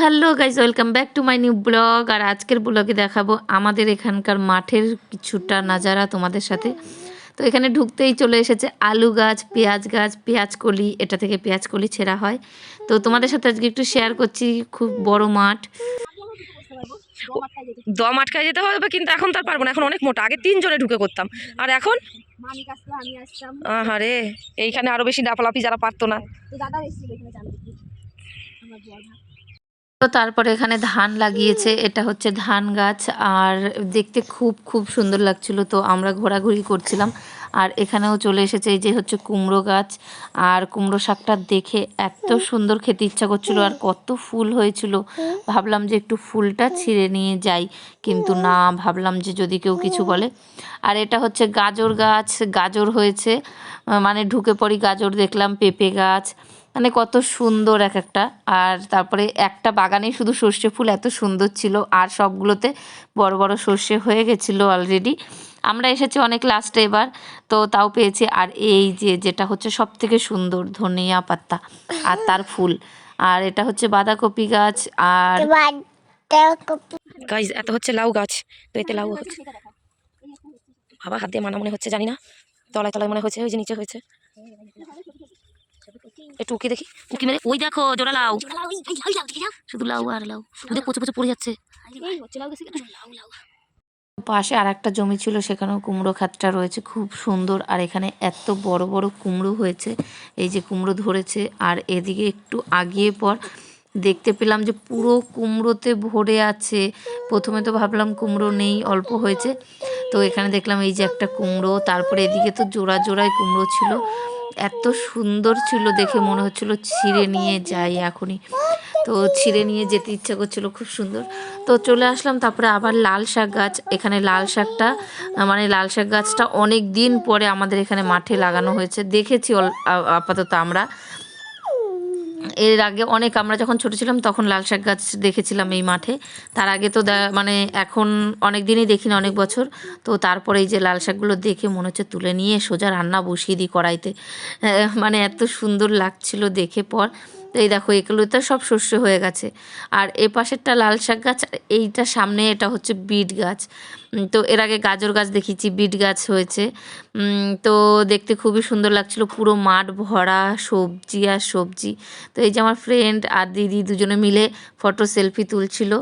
Hello guys welcome back to my new blog আর আজকের ব্লগে দেখাবো আমাদের এখানকার মাঠের কিছুটা নাজারা তোমাদের সাথে। তো এখানে ঢুকতেই চলে এসেছে আলু গাছ পেঁয়াজ গাছ পেঁয়াজ কলি এটা থেকে পেঁয়াজ কলি ছেঁড়া হয়। তো তোমাদের সাথে আজকে একটু শেয়ার করছি খুব বড় মাঠ। দম আটকায় যেতে হবে কিন্তু এখন তার পারব না এখন অনেক মোটা। আগে তিনজনে ঢুকে করতাম। আর এখন? আহারে এইখানে আরও বেশি লাফালাফি যারা পারতো না। দাদা তো তারপরে এখানে ধান লাগিয়েছে, এটা হচ্ছে ধান গাছ, আর দেখতে খুব খুব সুন্দর লাগছিল। তো আমরা ঘোরাঘুরি করছিলাম, আর এখানেও চলে এসেছে এই যে হচ্ছে কুমড়ো গাছ, আর কুমড়ো শাকটা দেখে এত সুন্দর খেতে ইচ্ছা করছিল, আর কত ফুল হয়েছিল। ভাবলাম যে একটু ফুলটা ছিঁড়ে নিয়ে যাই, কিন্তু না, ভাবলাম যে যদি কেউ কিছু বলে। আর এটা হচ্ছে গাজর গাছ, গাজর হয়েছে মানে ঢুকে পড়ি গাজর দেখলাম, পেঁপে গাছ মানে কত সুন্দর এক একটা। আর তারপরে একটা বাগানে শুধু সর্ষে ফুল এত সুন্দর ছিল। আর সবগুলোতে বড় বড় সর্ষে হয়ে গেছিল অলরেডি আমরা এসেছি অনেক লাস্টে এবার, তো তাও পেয়েছি। আর এই যে, যেটা হচ্ছে সব থেকে সুন্দর, ধনিয়া পাতা আর তার ফুল। আর এটা হচ্ছে বাঁধাকপি গাছ আর এত হচ্ছে লাউ গাছ। তো এতে লাউ হচ্ছে। বাবা, হাত দিয়ে মানা মনে হচ্ছে, জানি না। তলায় তলায় মনে হচ্ছে, ওই যে নিচে হয়েছে। একটু উকি দেখি। উকি মেরে ওই দেখো জোড়া লাউ। শুধু লাউ আর লাউ। ওদের পচে পচে পড়ে যাচ্ছে। এই হচ্ছে লাউ গেছে লাউ লাউ। পাশে আর একটা জমি ছিল সেখানেও কুমড়ো খাতটা রয়েছে খুব সুন্দর। আর এখানে এত বড় বড় কুমড়ো হয়েছে এই যে কুমড়ো ধরেছে। আর এদিকে একটু আগিয়ে পর দেখতে পেলাম যে পুরো কুমড়োতে ভরে আছে। প্রথমে তো ভাবলাম কুমড়ো নেই অল্প হয়েছে। তো এখানে দেখলাম এই যে একটা কুমড়ো, তারপরে এদিকে তো জোড়া জোড়ায় কুমড়ো ছিল। এত সুন্দর ছিল দেখে মনে হচ্ছিল ছিঁড়ে নিয়ে যাই এখনই। তো ছিঁড়ে নিয়ে যেতে ইচ্ছা করছিল, খুব সুন্দর। তো চলে আসলাম, তারপরে আবার লাল শাক গাছ। এখানে লাল শাকটা মানে লাল শাক গাছটা অনেক দিন পরে আমাদের এখানে মাঠে লাগানো হয়েছে। দেখেছি আপাতত আমরা। এর আগে অনেক আমরা যখন ছোট ছিলাম তখন লাল শাক গাছ দেখেছিলাম এই মাঠে। তার আগে তো মানে এখন অনেক দিনই দেখি না অনেক বছর। তো তারপরে এই যে লাল শাকগুলো দেখে মনে হচ্ছে তুলে নিয়ে সোজা রান্না বসিয়ে দিই কড়াইতে। আহ, মানে এত সুন্দর লাগছিল দেখে পর। তো এই দেখো, এগুলো তো সব শস্য হয়ে গেছে। আর এ পাশেরটা লাল শাক গাছ, আর এইটা সামনে এটা হচ্ছে বিট গাছ। তো এর আগে গাজর গাছ দেখিয়েছি, বিট গাছ হয়েছে। তো দেখতে খুবই সুন্দর লাগছিল, পুরো মাঠ ভরা, সবজি আর সবজি। তো এই যে আমার ফ্রেন্ড আর দিদি দুজনে মিলে ফটো সেলফি তুলছিল।